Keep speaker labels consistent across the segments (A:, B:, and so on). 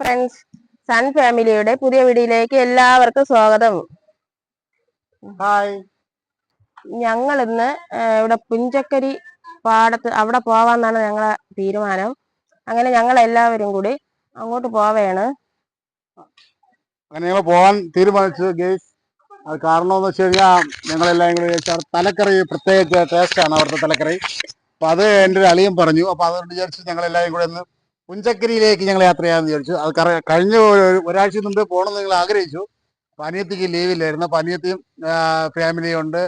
A: Friends sun ഫാമിലിയുടെ പുതിയ വീഡിയോയിലേക്ക് എല്ലാവർക്കും സ്വാഗതം.
B: ഹായ്
A: ഞങ്ങൾ ഇന്ന് ഇവിടെ പുഞ്ചക്കരി പാടത്ത് അവിടെ പോവാന്നാണ് ഞങ്ങളെ തീരുമാനം. അങ്ങനെ ഞങ്ങൾ എല്ലാവരും കൂടി അങ്ങോട്ട് പോവേണ്.
B: അങ്ങനെ ഞങ്ങൾ പോകാൻ തീരുമാനിച്ചു ഗേസ്. അത് കാരണം എന്ന് വെച്ച് കഴിഞ്ഞാൽ ഞങ്ങളെല്ലാം കൂടി തലക്കറി പ്രത്യേക ടേസ്റ്റ് ആണ് അവിടുത്തെ തലക്കറി. അപ്പൊ അത് എന്റെ ഒരു അളിയൻ പറഞ്ഞു. അപ്പൊ അതുകൊണ്ട് വിചാരിച്ചു ഞങ്ങളെല്ലാവരും കൂടെ ഒന്ന് പുഞ്ചക്കരിയിലേക്ക് ഞങ്ങൾ യാത്ര ചെയ്യാമെന്ന് വിചാരിച്ചു. അത് കഴിഞ്ഞ ഒരു- ഒരാഴ്ച മുമ്പ് പോകണമെന്ന് നിങ്ങൾ ആഗ്രഹിച്ചു. പനിയത്തിക്ക് ലീവില്ലായിരുന്നു അപ്പം അനിയത്തിയും ഫാമിലിയും ഉണ്ട്.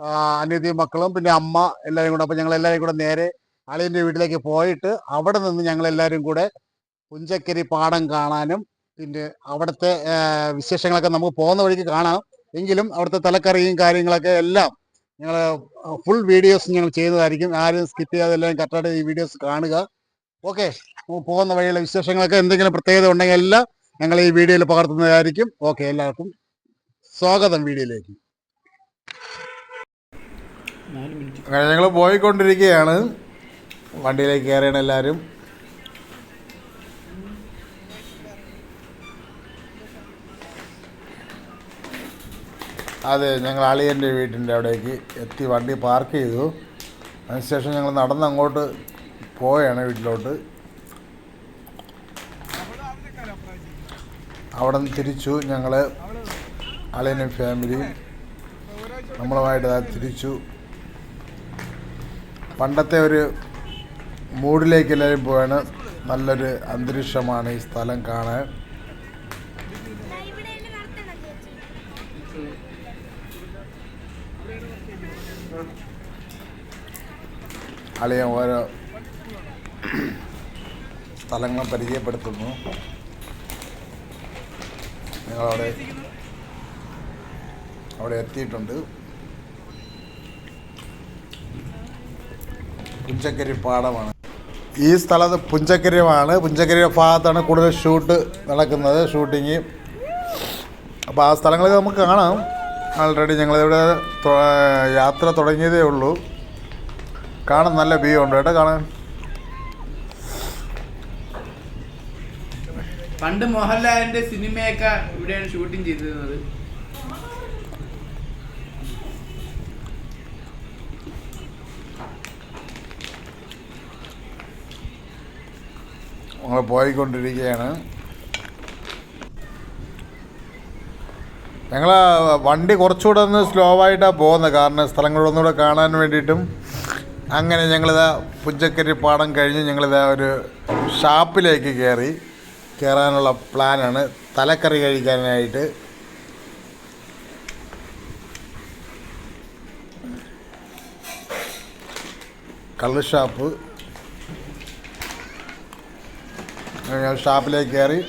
B: ആ, അനിയത്തിയും മക്കളും പിന്നെ അമ്മ എല്ലാവരും കൂടെ. അപ്പം ഞങ്ങൾ എല്ലാവരും കൂടെ നേരെ അളിയന്റെ വീട്ടിലേക്ക് പോയിട്ട് അവിടെ നിന്ന് ഞങ്ങൾ എല്ലാവരും കൂടെ പുഞ്ചക്കരി പാടം കാണാനും പിന്നെ അവിടുത്തെ വിശേഷങ്ങളൊക്കെ നമുക്ക് പോകുന്ന വഴിക്ക് കാണാം. എങ്കിലും അവിടുത്തെ തലക്കറിയും കാര്യങ്ങളൊക്കെ എല്ലാം ഞങ്ങൾ ഫുൾ വീഡിയോസ് ഞങ്ങൾ ചെയ്യുന്നതായിരിക്കും ആരും സ്കിപ്പ് ചെയ്യാതെ എല്ലാവരും കറക്റ്റായിട്ട് ഈ വീഡിയോസ് കാണുക. ഓക്കെ പോകുന്ന വഴിയുള്ള വിശേഷങ്ങളൊക്കെ എന്തെങ്കിലും പ്രത്യേകത ഉണ്ടെങ്കിൽ എല്ലാം ഞങ്ങൾ ഈ വീഡിയോയിൽ പകർത്തുന്നതായിരിക്കും. ഓക്കെ എല്ലാവർക്കും സ്വാഗതം വീഡിയോയിലേക്ക്. അങ്ങനെ ഞങ്ങൾ പോയിക്കൊണ്ടിരിക്കുകയാണ്. വണ്ടിയിലേക്ക് കയറിയാണ് എല്ലാവരും. അതെ ഞങ്ങൾ അളിയന്റെ വീട്ടിന്റെ അവിടേക്ക് എത്തി വണ്ടി പാർക്ക് ചെയ്തു. അതിനുശേഷം ഞങ്ങൾ നടന്ന് അങ്ങോട്ട് പോവുകയാണ് വീട്ടിലോട്ട്. അവിടെ നിന്ന് തിരിച്ചു ഞങ്ങൾ അളിയനും ഫാമിലിയും നമ്മളുമായിട്ട് തിരിച്ചു. പണ്ടത്തെ ഒരു മൂഡിലേക്ക് എല്ലാവരും പോവാണ്. നല്ലൊരു അന്തരീക്ഷമാണ് ഈ സ്ഥലം കാണാൻ. അളിയ ഓരോ സ്ഥലങ്ങൾ പരിചയപ്പെടുത്തുന്നു. ഞങ്ങളവിടെ അവിടെ എത്തിയിട്ടുണ്ട്. പുഞ്ചക്കരി പാടമാണ്. ഈ സ്ഥലത്ത് പുഞ്ചക്കരിയാണ് പുഞ്ചക്കരിയുടെ ഭാഗത്താണ് കൂടുതൽ ഷൂട്ട് നടക്കുന്നത് ഷൂട്ടിങ്. അപ്പോൾ ആ സ്ഥലങ്ങളൊക്കെ നമുക്ക് കാണാം. ആൾറെഡി ഞങ്ങളിവിടെ യാത്ര തുടങ്ങിയതേ ഉള്ളൂ. കാണാൻ നല്ല വ്യൂ ഉണ്ട് കേട്ടോ കാണാൻ.
C: പണ്ട് മോഹൻലാലിന്റെ സിനിമയൊക്കെ ഇവിടെയാണ് ഷൂട്ടിംഗ് ചെയ്തിരുന്നത്.
B: പോയിക്കൊണ്ടിരിക്കുകയാണ്. ഞങ്ങൾ വണ്ടി കുറച്ചുകൂടെ ഒന്ന് സ്ലോ ആയിട്ടാണ് പോകുന്നത്. കാരണം സ്ഥലങ്ങളൊന്നുകൂടെ കാണാൻ വേണ്ടിയിട്ടും അങ്ങനെ ഞങ്ങളിതാ പുഞ്ചക്കരി പാടം കഴിഞ്ഞ് ഞങ്ങളിതാ ഒരു ഷാപ്പിലേക്ക് കയറി. കയറാനുള്ള പ്ലാനാണ്. തലക്കറി കഴിക്കാനായിട്ട്. കള്ള് ഷാപ്പ്. ഷാപ്പിലേക്ക് കയറി.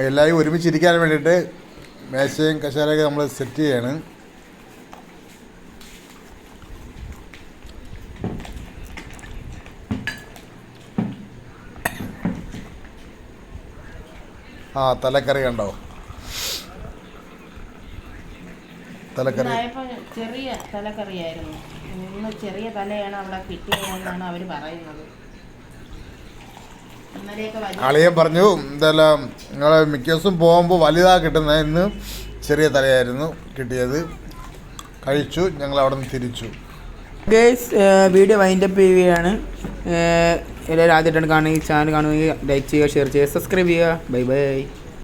B: എല്ലാവരും ഒരുമിച്ചിരിക്കാൻ വേണ്ടിയിട്ട് മേശയും കശാലയൊക്കെ നമ്മൾ സെറ്റ് ചെയ്യാണ്. ആ തലക്കറി കണ്ടോ? തലക്കറി.
A: ചെറിയ തലക്കറിയായിരുന്നു. ഇന്ന് ചെറിയ തലയാണ് അവിടെ കിട്ടിയതെന്നാണ് അവർ പറയുന്നത്.
B: അളിയൻ പറഞ്ഞു എന്തെല്ലാം നിങ്ങളെ മിക്ക ദിവസം പോകുമ്പോൾ വലുതാ കിട്ടുന്നത് ഇന്ന് ചെറിയ തലയായിരുന്നു കിട്ടിയത്. കഴിച്ചു ഞങ്ങൾ അവിടെ നിന്ന് തിരിച്ചു.
C: ഗേസ് വീഡിയോ വൈൻഡപ്പ് ചെയ്യുകയാണ്. എല്ലാവരും ആദ്യമായിട്ടാണ് കാണുക ഈ ചാനൽ കാണുമെങ്കിൽ ലൈക്ക് ചെയ്യുക ഷെയർ ചെയ്യുക സബ്സ്ക്രൈബ് ചെയ്യുക. Bye bye